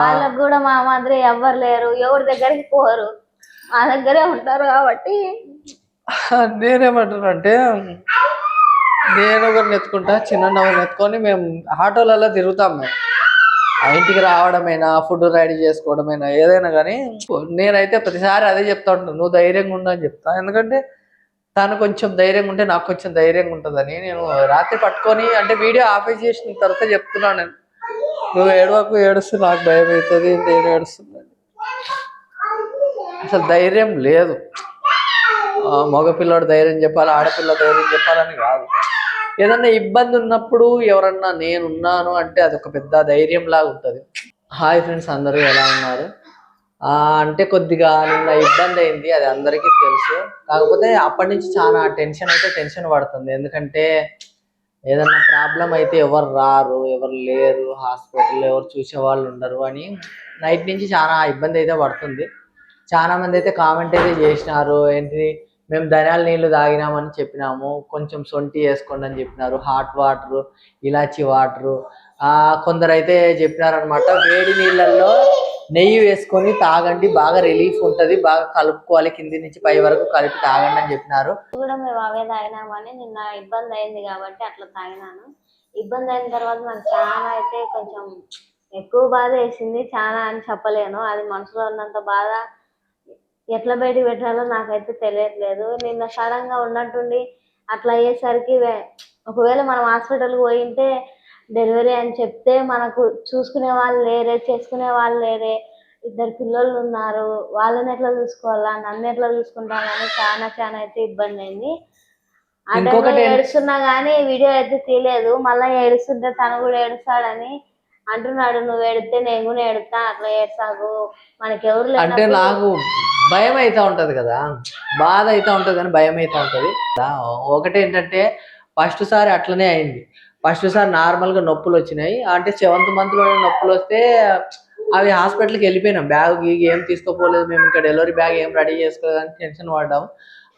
వాళ్ళకు కూడా మా మాదిరి ఎవ్వరు లేరు. ఎవరి దగ్గరికి పోరు. మా దగ్గరే ఉంటారు కాబట్టి. నేనేమంటున్నానంటే నేను ఒకరిని ఎత్తుకుంటా చిన్న ఒకరిని ఎత్తుకొని మేము ఆటోలలో తిరుగుతాం మేము. ఆ ఇంటికి రావడమైనా ఫుడ్ రెడీ చేసుకోవడమైనా ఏదైనా కానీ. నేనైతే ప్రతిసారి అదే చెప్తా ఉంటాను నువ్వు ధైర్యంగా ఉండు అని చెప్తా. ఎందుకంటే తను కొంచెం ధైర్యంగా ఉంటే నాకు కొంచెం ధైర్యంగా ఉంటుందని నేను రాత్రి పట్టుకొని అంటే వీడియో ఆఫీస్ చేసిన తర్వాత చెప్తున్నాను నేను. నువ్వు ఏడవకు ఏడుస్తే నాకు భయం అవుతుంది నేను ఏడుస్తున్నాను అసలు ధైర్యం లేదు. ఆ, మగపిల్లడు ధైర్యం చెప్పాలి ఆడపిల్ల ధైర్యం చెప్పాలని కాదు. ఏదన్నా ఇబ్బంది ఉన్నప్పుడు ఎవరన్నా నేనున్నాను అంటే అది ఒక పెద్ద ధైర్యం లాగా ఉంటుంది. హాయ్ ఫ్రెండ్స్ అందరూ ఎలా ఉన్నారు? అంటే కొద్దిగా నిన్న ఇబ్బంది అయింది అది అందరికీ తెలుసు. కాకపోతే అప్పటి నుంచి చాలా టెన్షన్ అయితే టెన్షన్ పడుతుంది. ఎందుకంటే ఏదన్నా ప్రాబ్లం అయితే ఎవరు రారు ఎవరు లేరు హాస్పిటల్లో ఎవరు చూసే వాళ్ళు ఉండరు అని నైట్ నుంచి చాలా ఇబ్బంది అయితే పడుతుంది. చాలా మంది అయితే కామెంట్ అయితే చేసినారు ఏంటి మేము ధనాల నీళ్ళు తాగినామని చెప్పినాము కొంచెం సొంటి వేసుకోండి అని చెప్పినారు హాట్ వాటర్ ఇలాచి వాటర్. కొందరు అయితే చెప్పినారనమాట వేడి నీళ్ళల్లో నెయ్యి వేసుకొని తాగండి బాగా రిలీఫ్ ఉంటుంది బాగా కలుపుకోవాలి కింది నుంచి పై వరకు కలిపి తాగండి అని చెప్పినారు. కూడా మేము అవే తాగినామని నిన్న ఇబ్బంది అయింది కాబట్టి అట్లా తాగినాను. ఇబ్బంది అయిన తర్వాత నాకు చాలా అయితే కొంచెం ఎక్కువ బాధ వేసింది చాలా అని చెప్పలేను. అది మనసులో ఉన్నంత బాధ ఎట్లా బయటికి పెట్టాలో నాకైతే తెలియట్లేదు. నిన్న సడన్గా ఉన్నట్టుండి అట్లా అయ్యేసరికి ఒకవేళ మనం హాస్పిటల్కి పోయింటే డెలివరీ అని చెప్తే మనకు చూసుకునే వాళ్ళు లేరే చేసుకునే వాళ్ళు లేరే ఇద్దరు పిల్లలు ఉన్నారు వాళ్ళని ఎట్లా చూసుకోవాలా నన్ను ఎట్లా చూసుకుంటానని చాలా చాలా అయితే ఇబ్బంది అయింది. ఏం- ఏడుస్తున్నా కానీ వీడియో అయితే తీయలేదు మళ్ళీ ఏడుస్తుంటే తను కూడా ఏడుస్తాడని అంటున్నాడు నువ్వు ఏడితే నేను కూడా ఏడుతా అట్లా ఏడ్సాకు మనకి ఎవరు అంటే నాకు భయం అయితే ఉంటది కదా బాధ అయితే ఉంటది కానీ భయం అయితే ఉంటది. ఒకటి ఏంటంటే ఫస్ట్ సారి అట్లనే అయింది. ఫస్ట్ సారి నార్మల్గా నొప్పులు వచ్చినాయి. అంటే సెవెంత్ మంత్ నొప్పులు వస్తే అవి హాస్పిటల్కి వెళ్ళిపోయినాం. బ్యాగ్ గీగ్ ఏం తీసుకోపోలేదు. మేము ఇంకా డెలివరీ బ్యాగ్ ఏం రెడీ చేసుకోలేదని టెన్షన్ పడ్డాము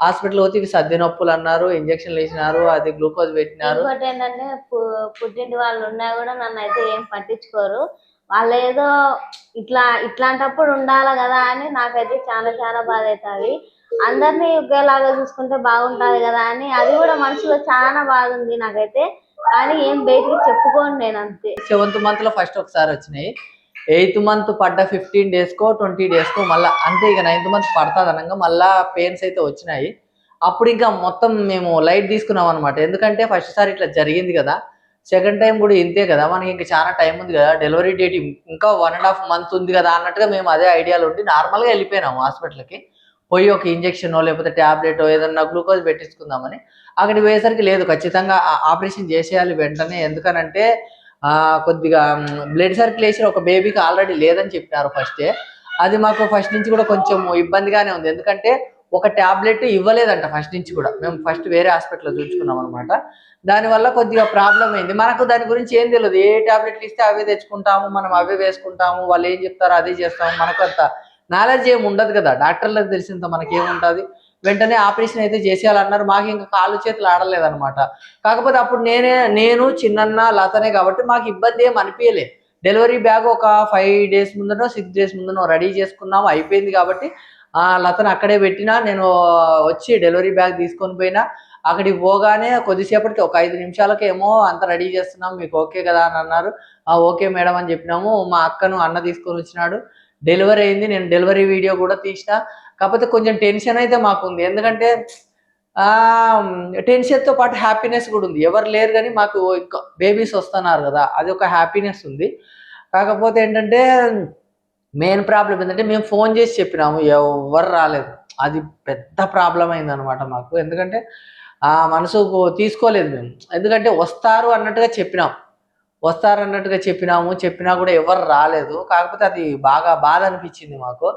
హాస్పిటల్ పోతే ఇవి సర్ది నొప్పులు అన్నారు. ఇంజక్షన్లు వేసినారు. అది గ్లూకోజ్ పెట్టినారు. ఇంకోటి ఏంటంటే పుట్టింటి వాళ్ళు ఉన్నా కూడా నన్ను అయితే ఏం పట్టించుకోరు. వాళ్ళు ఏదో ఇట్లా ఇట్లాంటప్పుడు ఉండాలి కదా అని నాకైతే చాలా చాలా బాధ అవుతుంది. అందరినీ ఒకేలాగా చూసుకుంటే బాగుంటది కదా అని అది కూడా మనసులో చాలా బాగుంది నాకైతే. కానీ ఏం బయటికి చెప్పుకోను నేను అంతే. సెవెంత్ మంత్లో ఫస్ట్ ఒకసారి వచ్చినాయి. ఎయిత్ మంత్ పడ్డ ఫిఫ్టీన్ డేస్ కో ట్వంటీ డేస్ కో మళ్ళీ అంటే ఇక నైన్త్ మంత్ పడుతుంది అనగా మళ్ళా పెయిన్స్ అయితే వచ్చినాయి. అప్పుడు ఇంకా మొత్తం మేము లైట్ తీసుకున్నాం అనమాట ఎందుకంటే ఫస్ట్ సారి ఇట్లా జరిగింది కదా. సెకండ్ టైం కూడా ఇంతే కదా. మనకి ఇంకా చాలా టైం ఉంది కదా. డెలివరీ డేట్ ఇంకా వన్ అండ్ హాఫ్ మంత్ ఉంది కదా అన్నట్టుగా మేము అదే ఐడియాలో ఉండి నార్మల్గా వెళ్ళిపోయినాము హాస్పిటల్కి. పోయి ఒక ఇంజెక్షనో లేకపోతే ట్యాబ్లెట్ ఏదన్నా గ్లూకోజ్ పెట్టించుకుందామని అక్కడికి పోయేసరికి లేదు ఖచ్చితంగా ఆపరేషన్ చేసేయాలి వెంటనే. ఎందుకనంటే కొద్దిగా బ్లడ్ సర్క్యులేషన్ ఒక బేబీకి ఆల్రెడీ లేదని చెప్పినారు ఫస్టే అది మాకు ఫస్ట్ నుంచి కూడా కొంచెం ఇబ్బందిగానే ఉంది. ఎందుకంటే ఒక ట్యాబ్లెట్ ఇవ్వలేదంట ఫస్ట్ నుంచి కూడా. మేము ఫస్ట్ వేరే హాస్పిటల్లో చూసుకున్నాం అనమాట దానివల్ల కొద్దిగా ప్రాబ్లం అయింది. మనకు దాని గురించి ఏం తెలియదు ఏ టాబ్లెట్లు ఇస్తే అవే తెచ్చుకుంటాము మనం అవే వేసుకుంటాము. వాళ్ళు ఏం చెప్తారో అదే చేస్తాము. మనకు అంత నాలెడ్జ్ ఏమి ఉండదు కదా. డాక్టర్లకు తెలిసినంత మనకేముంటుంది? వెంటనే ఆపరేషన్ అయితే చేసేయాలన్నారు. మాకు ఇంకా కాళ్ళు చేతులు ఆడలేదనమాట కాకపోతే అప్పుడు నేనే నేను చిన్నన్న లతనే కాబట్టి మాకు ఇబ్బంది ఏం అనిపించలే డెలివరీ బ్యాగ్ ఒక ఫైవ్ డేస్ ముందనో సిక్స్ డేస్ ముందనో రెడీ చేసుకున్నాము. అయిపోయింది కాబట్టి ఆ లతను అక్కడే పెట్టినా నేను వచ్చి డెలివరీ బ్యాగ్ తీసుకొని పోయినా. అక్కడికి పోగానే కొద్దిసేపటికి ఒక ఐదు నిమిషాలకేమో అంత రెడీ చేస్తున్నాం మీకు ఓకే కదా అని అన్నారు. ఓకే మేడం అని చెప్పినాము. మా అక్కను అన్న తీసుకొని వచ్చినాడు. డెలివరీ అయింది నేను డెలివరీ వీడియో కూడా తీసిన కాకపోతే కొంచెం టెన్షన్ అయితే మాకు ఉంది ఎందుకంటే టెన్షన్తో పాటు హ్యాపీనెస్ కూడా ఉంది. ఎవరు లేరు కానీ మాకు బేబీస్ వస్తున్నారు కదా అది ఒక హ్యాపీనెస్ ఉంది. కాకపోతే ఏంటంటే మెయిన్ ప్రాబ్లం ఏంటంటే మేము ఫోన్ చేసి చెప్పినాము ఎవరు రాలేదు. అది పెద్ద ప్రాబ్లం అయిందనమాట మాకు. ఎందుకంటే ఆ మనసుకు తీసుకోలేదు మేము. ఎందుకంటే వస్తారు అన్నట్టుగా చెప్పినాం. వస్తారన్నట్టుగా చెప్పినాము. చెప్పినా కూడా ఎవరు రాలేదు. కాకపోతే అది బాగా బాధ అనిపించింది మాకు.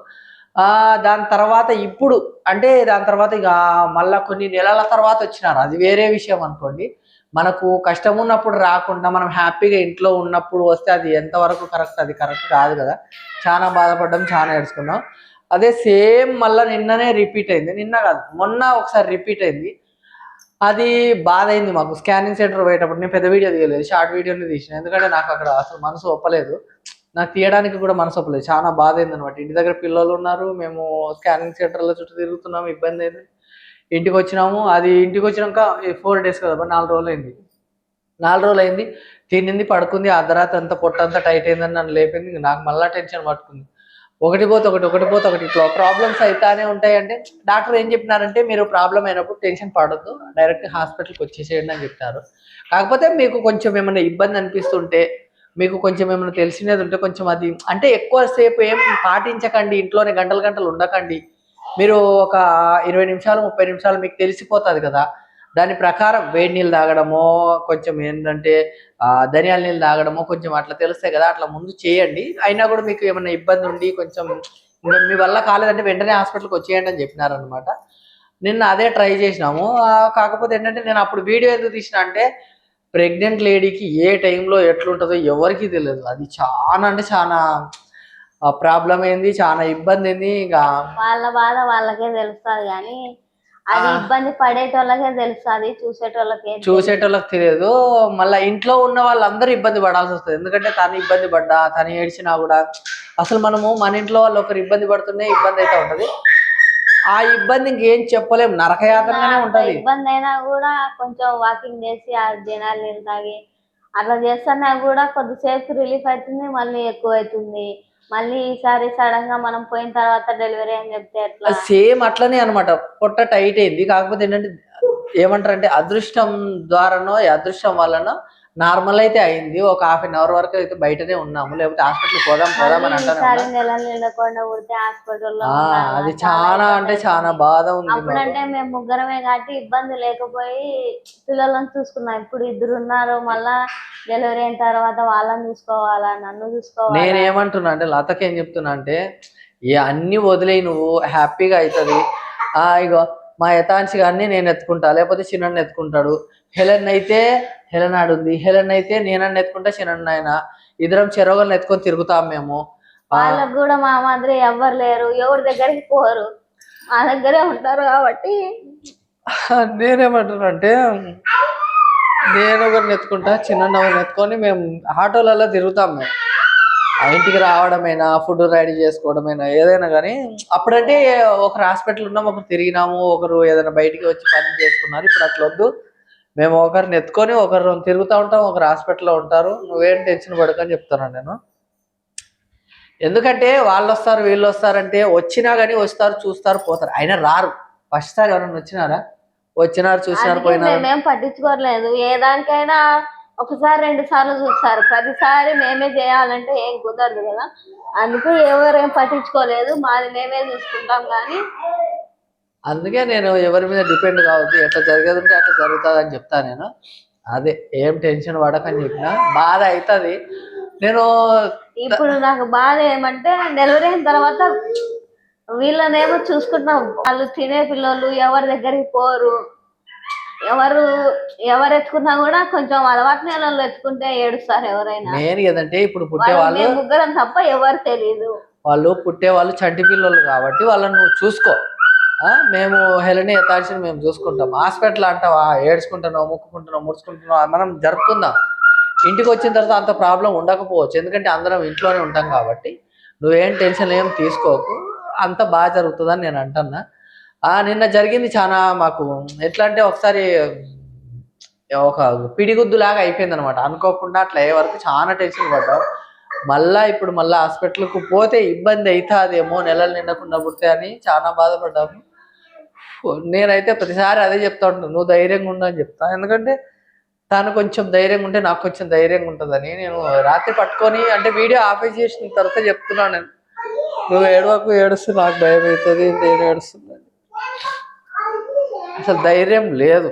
దాని తర్వాత ఇప్పుడు అంటే దాని తర్వాత ఇక మళ్ళా కొన్ని నెలల తర్వాత వచ్చినారు. అది వేరే విషయం అనుకోండి. మనకు కష్టం ఉన్నప్పుడు రాకుండా మనం హ్యాపీగా ఇంట్లో ఉన్నప్పుడు వస్తే అది ఎంతవరకు కరెక్ట్ అది కరెక్ట్ కాదు కదా. చాలా బాధపడ్డాం చాలా ఏడ్చుకున్నాం. అదే సేమ్ మళ్ళీ నిన్ననే రిపీట్ అయింది. నిన్న కాదు మొన్న ఒకసారి రిపీట్ అయింది. అది బాధ అయింది మాకు. స్కానింగ్ సెంటర్ పోయేటప్పుడు నేను పెద్ద వీడియో తీయలేదు షార్ట్ వీడియోని తీసిన. ఎందుకంటే నాకు అక్కడ అసలు మనసు ఒప్పలేదు. నాకు తీయడానికి కూడా మనసు ఒప్పలేదు. చాలా బాధ అయింది అనమాట ఇంటి దగ్గర పిల్లలు ఉన్నారు మేము స్కానింగ్ సెంటర్లో చుట్టూ తిరుగుతున్నాము ఇబ్బంది అయింది. ఇంటికి వచ్చినాము. అది ఇంటికి వచ్చినాక ఫోర్ డేస్ కదా నాలుగు రోజులు అయింది. నాలుగు రోజులు అయింది. తినింది పడుకుంది. అర్ధరాత్రి అంతా పొట్టంతా టైట్ అయిందని నన్ను లేపింది. నాకు మళ్ళీ టెన్షన్ పట్టుకుంది. ఒకటి పోతే ఒకటి ఒకటి పోతే ఒకటి. ఇట్లా ప్రాబ్లమ్స్ అయితానే ఉంటాయంటే డాక్టర్ ఏం చెప్పినారంటే మీరు ప్రాబ్లం అయినప్పుడు టెన్షన్ పడొద్దు డైరెక్ట్ హాస్పిటల్కి వచ్చేసేయండి అని చెప్తారు కాకపోతే మీకు కొంచెం ఏమైనా ఇబ్బంది అనిపిస్తుంటే మీకు కొంచెం ఏమైనా తెలిసినది ఉంటే కొంచెం అది అంటే ఎక్కువసేపు ఏం పాటించకండి ఇంట్లోనే గంటలు గంటలు ఉండకండి. మీరు ఒక ఇరవై నిమిషాలు ముప్పై నిమిషాలు మీకు తెలిసిపోతుంది కదా. దాని ప్రకారం వేడి నీళ్ళు తాగడమో కొంచెం ఏంటంటే ధనియాల నీళ్ళు తాగడమో కొంచెం అట్లా తెలుస్తాయి కదా అట్లా ముందు చేయండి. అయినా కూడా మీకు ఏమైనా ఇబ్బంది ఉండి కొంచెం మీ వల్ల కాలేదంటే వెంటనే హాస్పిటల్కి వచ్చేయండి అని చెప్పినారనమాట నిన్న అదే ట్రై చేసినాము. కాకపోతే ఏంటంటే నేను అప్పుడు వీడియో ఎందుకు తీసిన అంటే ప్రెగ్నెంట్ లేడీకి ఏ టైంలో ఎట్లుంటుందో ఎవరికి తెలియదు. అది చాలా అంటే చాలా ప్రాబ్లం ఏంది చాలా ఇబ్బంది ఏంది ఇంకా వాళ్ళ బాధ వాళ్ళకే తెలుస్తుంది కానీ అది. ఇబ్బంది పడేటోళ్ళకే తెలుస్తుంది చూసేటోళ్ళకి ఏం తెలియదు. చూసేటోళ్ళకి తెలియదు. మళ్ళీ ఇంట్లో ఉన్న వాళ్ళందరూ ఇబ్బంది పడాల్సి వస్తుంది. ఎందుకంటే తను ఇబ్బంది పడ్డా తను ఏడ్చినా కూడా అసలు మనము మన ఇంట్లో వాళ్ళు ఒకరు ఇబ్బంది పడుతున్నే ఇబ్బంది అయితే ఉంటది. ఆ ఇబ్బంది ఇంకేం చెప్పలేం. నరకయాతనగానే అంత ఉంటది. ఇబ్బంది అయినా కూడా కొంచెం వాకింగ్ చేసి ఆ జనాలు నీళ్ళు తాగి అట్లా చేస్తున్నా కూడా కొద్దిసేపు రిలీఫ్ అవుతుంది మళ్ళీ ఎక్కువ అవుతుంది మళ్ళీ ఈసారి సడన్గా మనం పోయిన తర్వాత డెలివరీ అని చెప్తే ఎట్లా? సేమ్ అట్లనే అనమాట పొట్ట టైట్ అయింది. కాకపోతే ఏంటంటే ఏమంటారంటే అదృష్టం ద్వారానో ఈ అదృష్టం వల్లనో నార్మల్ అయితే అయింది. ఒక హాఫ్ అన్ అవర్ వరకు అయితే బయటనే ఉన్నాము. లేకపోతే హాస్పిటల్ పోదాం పోదాం అని అంటానే అది చాలా అంటే చాలా బాధ ఉంది. అప్పుడంటే మేము ముగ్గురమే కాబట్టి ఇబ్బంది లేకపోయి పిల్లలను చూసుకున్నాం. ఇప్పుడు ఇద్దరు ఉన్నారు మళ్ళా డెలివరీ అయిన తర్వాత వాళ్ళని చూసుకోవాలా నన్ను చూసుకోవాలా? నేనేమంటున్నా అంటే లతకి ఏం చెప్తున్నా అంటే అన్ని వదిలేయి నువ్వు హ్యాపీగా అవుతుంది ఆ ఇగో మా యథాంశి గారిని నేను ఎత్తుకుంటా లేకపోతే చిన్న ఎత్తుకుంటాడు. హెలెన్ అయితే హెలెన్ ఆడుంది హెలెన్ అయితే నేనన్ను ఎత్తుకుంటా చిన్న ఆయన. ఇద్దరం చెరవగలను ఎత్తుకొని తిరుగుతాం మేము. వాళ్ళకు కూడా మా మాదిరి ఎవ్వరు లేరు ఎవరి దగ్గరికి పోరు. మా దగ్గరే ఉంటారు కాబట్టి. నేనేమంటున్నా అంటే నేను ఒకరిని ఎత్తుకుంటా చిన్న ఒకరిని ఎత్తుకొని మేము ఆటోలలో తిరుగుతాం మేము. ఇంటికి రావడమైనా ఫుడ్ రెడీ చేసుకోవడమైనా ఏదైనా కానీ అప్పుడంటే ఒకరు హాస్పిటల్ ఉన్నాం ఒకరు తిరిగినాము ఒకరు ఏదైనా బయటికి వచ్చి పని చేసుకున్నారు ఇప్పుడు అట్లా వద్దు. మేము ఒకరిని ఎత్తుకొని ఒకరు తిరుగుతూ ఉంటాం ఒకరు హాస్పిటల్లో ఉంటారు. నువ్వేం టెన్షన్ పడకని చెప్తున్నాను నేను. ఎందుకంటే వాళ్ళు వస్తారు వీళ్ళు వస్తారంటే వచ్చినా కానీ వస్తారు చూస్తారు పోతారు. అయినా రారు. ఫస్ట్ సారి ఎవరైనా వచ్చినారా? వచ్చినారు చూసినారు పోయినారు. మేమేం పట్టించుకోవట్లేదు. ఏ దానికైనా ఒకసారి రెండు సార్లు చూస్తారు. ప్రతిసారి మేమే చేయాలంటే ఏం కుదరదు కదా. అందుకే ఎవరేం పట్టించుకోలేదు. మాది మేమే చూసుకుంటాం కానీ అందుకే నేను ఎవరి మీద డిపెండ్ కావద్దు ఎట్లా జరిగేది ఉంటే అట్లా జరుగుతుంది అని చెప్తా నేను. అదే ఏం టెన్షన్ పడకని చెప్పిన. బాధ అవుతుంది నేను ఇప్పుడు నాకు బాధ ఏమంటే డెలివరీ అయిన తర్వాత వీళ్ళనేమో చూసుకుంటున్నాం వాళ్ళు తినే పిల్లలు ఎవరి దగ్గరికి పోరు. ఎవరు ఎవరు ఎత్తుకున్నా కూడా కొంచెం అలవాటు నెలలు ఎత్తుకుంటే ఏడుస్తారు ఎవరైనా. నేను ఏదంటే ఇప్పుడు పుట్టే వాళ్ళు ముగ్గురం తప్ప ఎవరు తెలియదు వాళ్ళు పుట్టే వాళ్ళు చంటి పిల్లలు కాబట్టి వాళ్ళని నువ్వు చూసుకో. మేము హెలని యథార్చిని మేము చూసుకుంటాం. హాస్పిటల్ అంటావా? ఏడ్చుకుంటున్నావు ముక్కుకుంటున్నావు ముడుచుకుంటున్నావు మనం జరుపుకుందాం. ఇంటికి వచ్చిన తర్వాత అంత ప్రాబ్లం ఉండకపోవచ్చు. ఎందుకంటే అందరం ఇంట్లోనే ఉంటాం కాబట్టి నువ్వేం టెన్షన్ ఏం తీసుకోకు. అంత బాగా జరుగుతుందని నేను అంటున్నా. నిన్న జరిగింది చాలా మాకు ఎట్లా అంటే ఒకసారి ఒక పిడిగుద్దులాగా అయిపోయింది అనమాట అనుకోకుండా అట్లా అయ్యే వరకు చాలా టెన్షన్ పడ్డాం. మళ్ళా ఇప్పుడు మళ్ళీ హాస్పిటల్కు పోతే ఇబ్బంది అవుతుందేమో నెలలు నిండకుండా పుడితే అని చాలా బాధపడ్డాము. నేనైతే ప్రతిసారి అదే చెప్తా ఉంటాను నువ్వు ధైర్యంగా ఉండు అని చెప్తాను ఎందుకంటే తను కొంచెం ధైర్యంగా ఉంటే నాకు కొంచెం ధైర్యంగా ఉంటుందని నేను రాత్రి పట్టుకొని అంటే వీడియో ఆఫీస్ చేసిన తర్వాత చెప్తున్నాను నేను. నువ్వు ఏడవకు ఏడుస్తూ నాకు భయం అవుతుంది నేను ఏడుస్తున్నాను అసలు ధైర్యం లేదు.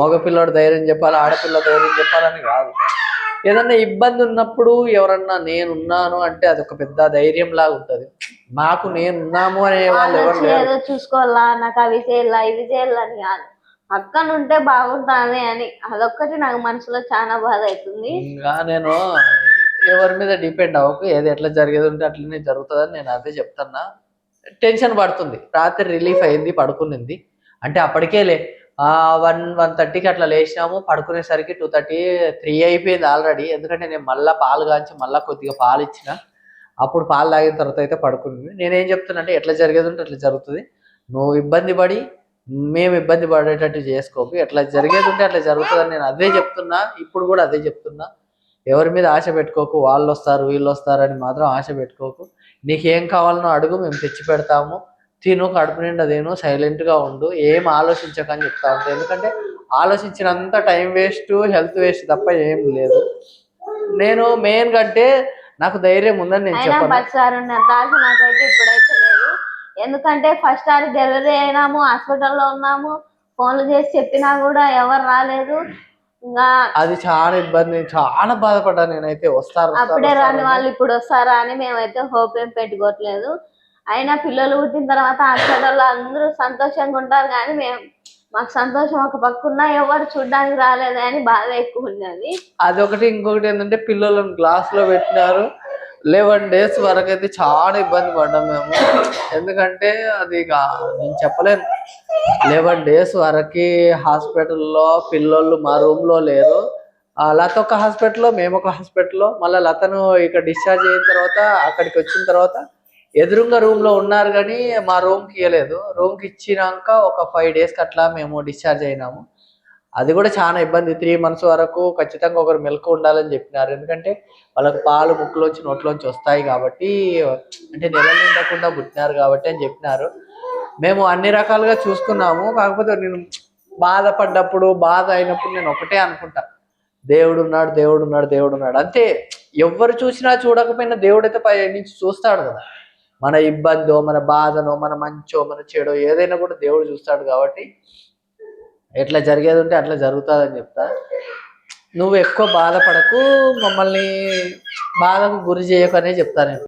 మగపిల్లడు ధైర్యం చెప్పాలి ఆడపిల్ల ధైర్యం చెప్పాలని కాదు. ఏదన్నా ఇబ్బంది ఉన్నప్పుడు ఎవరన్నా నేనున్నాను అంటే అది ఒక పెద్ద ధైర్యం లాగా ఉంటది. మాకు నేనున్నాము అనే వాళ్ళు ఎవరు లేరు. చూసుకోవాలా నాకు అవి చేయాలా ఇవి చేయాలని కాదు. పక్కన ఉంటే బాగుంటుంది అని. అదొక్కటి నాకు మనసులో చాలా బాధ అవుతుంది. ఇంకా నేను ఎవరి మీద డిపెండ్ అవ్వకు. ఏది ఎట్లా జరిగేది ఉంటే అట్లనే జరుగుతుందని నేను అదే చెప్తున్నా. టెన్షన్ పడుతుంది. రాత్రి రిలీఫ్ అయింది పడుకునింది. అంటే అప్పటికేలే వన్ వన్ థర్టీకి అట్లా లేచినాము. పడుకునేసరికి టూ థర్టీ త్రీ అయిపోయింది ఆల్రెడీ. ఎందుకంటే నేను మళ్ళీ పాలు కాంచి మళ్ళీ కొద్దిగా పాలు ఇచ్చిన. అప్పుడు పాలు తాగిన తర్వాత అయితే పడుకుంది నేనేం చెప్తున్నా అంటే ఎట్లా జరిగేది ఉంటే అట్లా జరుగుతుంది. నువ్వు ఇబ్బంది పడి మేము ఇబ్బంది పడేటట్టు చేసుకోకు. ఎట్లా జరిగేది ఉంటే అట్లా జరుగుతుందని నేను అదే చెప్తున్నా. ఇప్పుడు కూడా అదే చెప్తున్నా. ఎవరి మీద ఆశ పెట్టుకోకు వాళ్ళు వస్తారు వీళ్ళు వస్తారు అని మాత్రం ఆశ పెట్టుకోకు. నీకేం కావాలనో అడుగు మేము తెచ్చి పెడతాము. తిను కడుపు నిండా తిను సైలెంట్గా ఉండు. ఏం ఆలోచించకని చెప్తా ఉంటాను ఎందుకంటే ఆలోచించినంత టైం వేస్ట్ హెల్త్ వేస్ట్ తప్ప ఏం లేదు. నేను మెయిన్ కంటే నాకు ధైర్యం ఉందని నేను చెప్పను. ఎందుకంటే ఫస్ట్ సారి డెలివరీ అయినాము హాస్పిటల్లో ఉన్నాము. ఫోన్లు చేసి చెప్పినా కూడా ఎవరు రాలేదు. అది చాలా ఇబ్బంది చాలా బాధపడ్డా నేనైతే వస్తారు అప్పుడే రాని. వాళ్ళు ఇప్పుడు వస్తారా అని మేమైతే హోప్ ఏం పెట్టుకోవట్లేదు. అయినా పిల్లలు పుట్టిన తర్వాత హాస్పిటల్లో అందరూ సంతోషంగా ఉంటారు కానీ మేము మాకు సంతోషం ఒక పక్కున్నా ఎవరు చూడడానికి రాలేదు అని బాధ ఎక్కువ ఉన్నది అదొకటి ఇంకొకటి ఏంటంటే పిల్లలను గ్లాస్లో పెట్టినారు. లెవెన్ డేస్ వరకు అయితే చాలా ఇబ్బంది పడ్డాం మేము. ఎందుకంటే అది ఇక నేను చెప్పలేను. లెవెన్ డేస్ వరకు హాస్పిటల్లో పిల్లోళ్ళు మా రూమ్లో లేరు. ఆ లత ఒక హాస్పిటల్లో మేము ఒక హాస్పిటల్లో. మళ్ళీ లతను ఇక్కడ డిశ్చార్జ్ అయిన తర్వాత అక్కడికి వచ్చిన తర్వాత ఎదురుగా రూమ్లో ఉన్నారు కానీ మా రూమ్కి ఇవ్వలేదు రూమ్కి ఇచ్చినాక ఒక ఫైవ్ డేస్కి అట్లా మేము డిశ్చార్జ్ అయినాము. అది కూడా చాలా ఇబ్బంది. త్రీ మంత్స్ వరకు ఖచ్చితంగా ఒకరు మెలకు ఉండాలని చెప్పినారు. ఎందుకంటే వాళ్ళకి పాలు ముక్కులోంచి నోట్లోంచి వస్తాయి కాబట్టి అంటే నెల నిండకుండా పుట్టినారు కాబట్టి అని చెప్పినారు. మేము అన్ని రకాలుగా చూసుకున్నాము. కాకపోతే నేను బాధపడ్డప్పుడు బాధ అయినప్పుడు నేను ఒకటే అనుకుంటా. దేవుడు ఉన్నాడు దేవుడు ఉన్నాడు దేవుడు ఉన్నాడు. అంతే. ఎవరు చూసినా చూడకపోయినా దేవుడు అయితే పై నుంచి చూస్తాడు కదా. మన ఇబ్బందో మన బాధనో మన మంచో మన చెడో ఏదైనా కూడా దేవుడు చూస్తాడు కాబట్టి ఎట్లా జరిగేది ఉంటే అట్లా జరుగుతుందని చెప్తా. నువ్వు ఎక్కువ బాధపడకు మమ్మల్ని బాధకు గురి చేయకు అనే చెప్తా నేను.